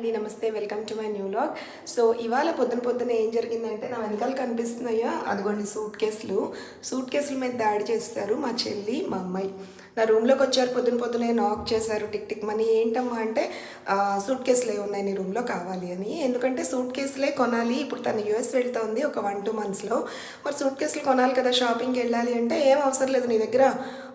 అండి నమస్తే welcome to my new log so ఇవాళ పొద్దున పొద్దున ఏం జరిగిందంటే నా వెనకాల కనిపిస్తున్నాయా? అదిగోండి సూట్ కేసులు. సూట్ కేసుల మీద దాడి చేస్తారు మా చెల్లి మా అమ్మాయి. నా రూమ్లోకి వచ్చారు పొద్దున పొద్దునే నాక్ చేశారు టిక్ టిక్ మనీ ఏంటమ్మా అంటే సూట్ కేసులే ఉన్నాయి నీ రూమ్లో కావాలి అని. ఎందుకంటే సూట్ కేసులే కొనాలి ఇప్పుడు తను యూఎస్ వెళ్తోంది ఒక వన్ టూ మంత్స్లో మరి సూట్ కేసులు కొనాలి కదా షాపింగ్కి వెళ్ళాలి అంటే ఏం అవసరం లేదు నీ దగ్గర.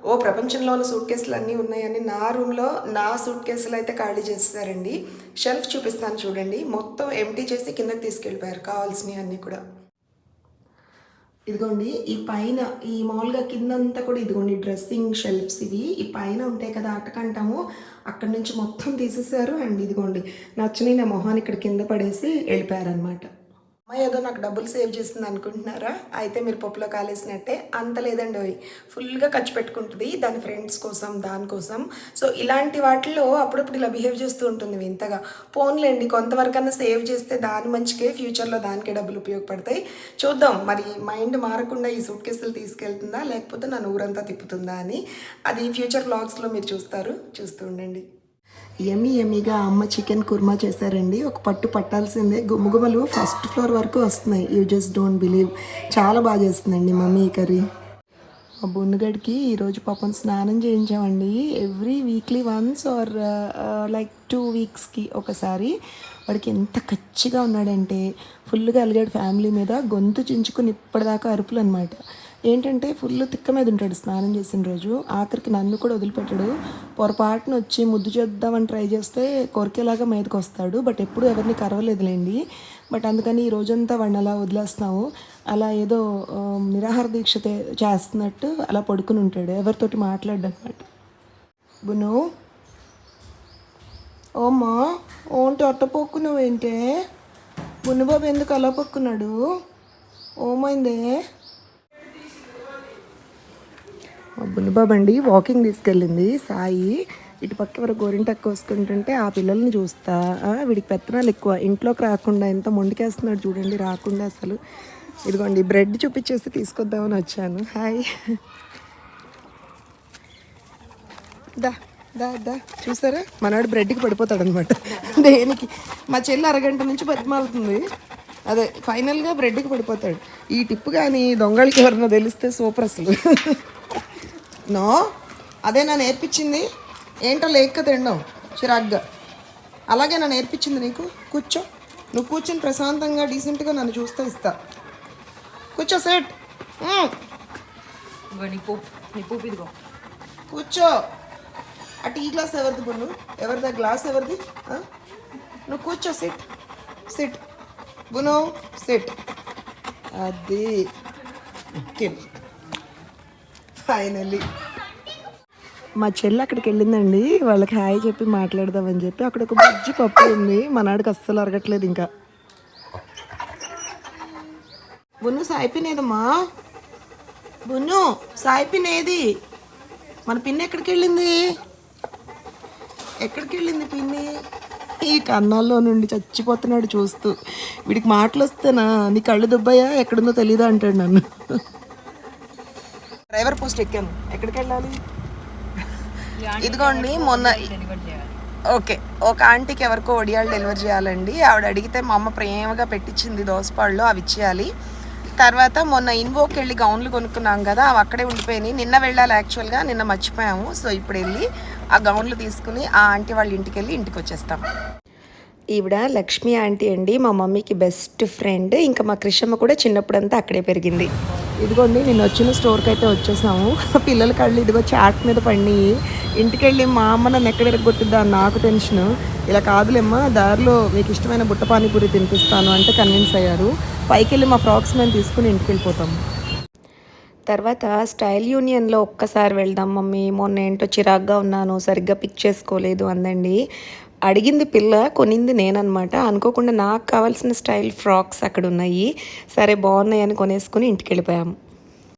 ఓ ప్రపంచంలో ఉన్న సూట్ కేసులు అన్నీ ఉన్నాయని నా రూమ్లో నా సూట్ కేసులు అయితే ఖాళీ చేస్తారండి. షెల్ఫ్ చూపిస్తాను చూడండి. మొత్తం ఎంటీ చేసి కిందకి తీసుకెళ్ళిపోయారు కావాల్సినవి అన్నీ కూడా. ఇదిగోండి ఈ పైన ఈ మామూలుగా కిందంతా కూడా ఇదిగోండి డ్రెస్సింగ్ షెల్ఫ్స్ ఇవి. ఈ పైన ఉంటాయి కదా అటకంటాము అక్కడి నుంచి మొత్తం తీసేశారు. అండ్ ఇదిగోండి నచ్చని నా మొహాన్ని ఇక్కడ కింద పడేసి వెళ్ళిపోయారనమాట అమ్మాయి ఏదో నాకు డబ్బులు సేవ్ చేస్తుంది అనుకుంటున్నారా? అయితే మీరు పప్పులో కాలేసినట్టే అంత లేదండి అవి ఫుల్గా ఖర్చు పెట్టుకుంటుంది దాని ఫ్రెండ్స్ కోసం దానికోసం సో ఇలాంటి వాటిలో అప్పుడప్పుడు ఇలా బిహేవ్ చేస్తూ ఉంటుంది వింతగా. పోన్లేండి కొంతవరకన్నా సేవ్ చేస్తే దాని మంచికే ఫ్యూచర్లో దానికే డబ్బులు ఉపయోగపడతాయి. చూద్దాం మరి మైండ్ మారకుండా ఈ సూట్ కేసులు తీసుకెళ్తుందా? లేకపోతే నన్ను ఊరంతా తిప్పుతుందా అని? అది ఫ్యూచర్ బ్లాగ్స్లో మీరు చూస్తారు. చూస్తూ ఉండండి. ఎమ్మి ఎమ్మిగా అమ్మ చికెన్ కుర్మా చేశారండి. ఒక పట్టు పట్టాల్సిందే. గుమ్మగుమలు ఫస్ట్ ఫ్లోర్ వరకు వస్తున్నాయి. You just don't believe. చాలా బాగా చేస్తుందండి మమ్మీ ఈ కర్రీ. మా బొన్నుగడికి ఈరోజు పాపం స్నానం చేయించామండి. Every weekly once or like two వీక్స్కి ఒకసారి. వాడికి ఎంత కచ్చిగా ఉన్నాడంటే ఫుల్గా అలిగాడు ఫ్యామిలీ మీద. గొంతు చించుకుని ఇప్పటిదాకా అరుపులు అనమాట ఏంటంటే ఫుల్ తిక్క మీద ఉంటాడు స్నానం చేసిన రోజు. ఆఖరికి నన్ను కూడా వదిలిపెట్టాడు. పొరపాటున వచ్చి ముద్దు చేద్దామని ట్రై చేస్తే కొరికేలాగా మీదకి వస్తాడు. బట్ ఎప్పుడు ఎవరిని కరవలేదులేండి. బట్ అందుకని ఈ రోజంతా వాడిని అలా వదిలేస్తున్నావు. అలా ఏదో నిరాహార దీక్ష చేస్తున్నట్టు అలా పడుకుని ఉంటాడు. ఎవరితోటి మాట్లాడ్డు బును. ఓమ్మా ఓంటి అట్ట పొక్కున్నావేంటే? బున్నుబాబు ఎందుకు అలా పొక్కున్నాడు? ఓమైందే? బుల్లిబాబండి అండి వాకింగ్ తీసుకెళ్ళింది. సాయి ఇటు పక్క ఎవరు గోరింటక్క వస్తుంటుంటే ఆ పిల్లల్ని చూస్తా. వీడికి పెత్తనాలు ఎక్కువ. ఇంట్లోకి రాకుండా ఎంత మొండికేస్తున్నాడు చూడండి రాకుండా అసలు. ఇదిగోండి బ్రెడ్ చూపించేసి తీసుకొద్దామని వచ్చాను. హాయ్. దా దా దా. చూసారా? మనవాడు బ్రెడ్కి పడిపోతాడు అనమాట దేనికి? మా చెల్లి అరగంట నుంచి బతిమాలుతుంది. అదే ఫైనల్గా బ్రెడ్కి పడిపోతాడు. ఈ టిప్పు కానీ దొంగలకి ఎవరన్నా తెలిస్తే సూపర్ అసలు. నో? అదే నా నేర్పించింది. ఏంటో లేక తినడం. చిరాగ్గా. అలాగే నా నేర్పించింది నీకు? కూర్చో. నువ్వు కూర్చొని ప్రశాంతంగా డీసెంట్గా నన్ను చూస్తూ ఇస్తా. కూర్చో సెట్. ఇదిగో కూర్చో. ఆ టీ గ్లాస్ ఎవరిది బున్ను? ఎవరిది? ఆ గ్లాస్ ఎవరిది? నువ్వు కూర్చో సిట్. సిట్. బును సిట్. అది. ఓకే. ఫైనల్లీ మా చెల్లి అక్కడికి వెళ్ళిందండి. వాళ్ళకి హాయ్ చెప్పి మాట్లాడదామని చెప్పి అక్కడ ఒక బుజ్జి పప్పు ఉంది. మా నాడికి అస్సలు అరగట్లేదు ఇంకా. బున్ను సాయిపినేదమ్మా. బున్ను సాయిపినేది. మన పిన్ని ఎక్కడికి వెళ్ళింది? ఎక్కడికి వెళ్ళింది పిన్ని? ఈ కన్నాల్లో నుండి చచ్చిపోతున్నాడు చూస్తూ. వీడికి మాటలు వస్తేనా? నీ కళ్ళు దుబ్బయ్యా? ఎక్కడుందో తెలీదా? అంటాడు నన్ను. డ్రైవర్ పోస్ట్ ఎక్కాను ఎక్కడికి వెళ్ళాలి? ఇదిగోండి మొన్న ఓకే ఒక ఆంటీకి ఎవరికో ఒడియాలు డెలివరీ చేయాలండి. ఆవిడ అడిగితే మా అమ్మ ప్రేమగా పెట్టించింది దోసపాళ్ళు అవి ఇచ్చేయాలి. తర్వాత మొన్న ఇన్వోకి వెళ్ళి గౌన్లు కొనుక్కున్నాం కదా అవి అక్కడే ఉండిపోయినాయి. నిన్న వెళ్ళాలి యాక్చువల్గా నిన్న మర్చిపోయాము. సో ఇప్పుడు వెళ్ళి ఆ గౌన్లు తీసుకుని ఆ ఆంటీ వాళ్ళ ఇంటికి వెళ్ళి ఇంటికి వచ్చేస్తాం. ఈవిడ లక్ష్మి ఆంటీ అండి. మా మమ్మీకి బెస్ట్ ఫ్రెండ్. ఇంకా మా కృష్ణమ్మ కూడా చిన్నప్పుడంతా అక్కడే పెరిగింది. ఇదిగోండి నేను వచ్చిన స్టోర్కి అయితే వచ్చేసాము. పిల్లల కళ్ళు ఇదిగో చాట్ మీద పడి ఇంటికి వెళ్ళి మా అమ్మ నన్ను ఎక్కడ ఎరగొట్టిద్దా అని నాకు టెన్షన్. ఇలా కాదులేమ్మా దారిలో మీకు ఇష్టమైన బుట్ట పానీపూరి తినిపిస్తాను అంటే కన్విన్స్ అయ్యారు. పైకి వెళ్ళి మా ఫ్రాక్స్ మేము తీసుకుని ఇంటికి వెళ్ళిపోతాము తర్వాత స్టైల్ యూనియన్లో ఒక్కసారి వెళ్దాం మమ్మీ. మొన్న ఏంటో చిరాగ్గా ఉన్నాను సరిగ్గా పిక్ చేసుకోలేదు అందండి. అడిగింది పిల్ల కొనింది నేననమాట అనుకోకుండా నాకు కావాల్సిన స్టైల్ ఫ్రాక్స్ అక్కడ ఉన్నాయి సరే బాగున్నాయి అని కొనేసుకుని ఇంటికి వెళ్ళిపోయాము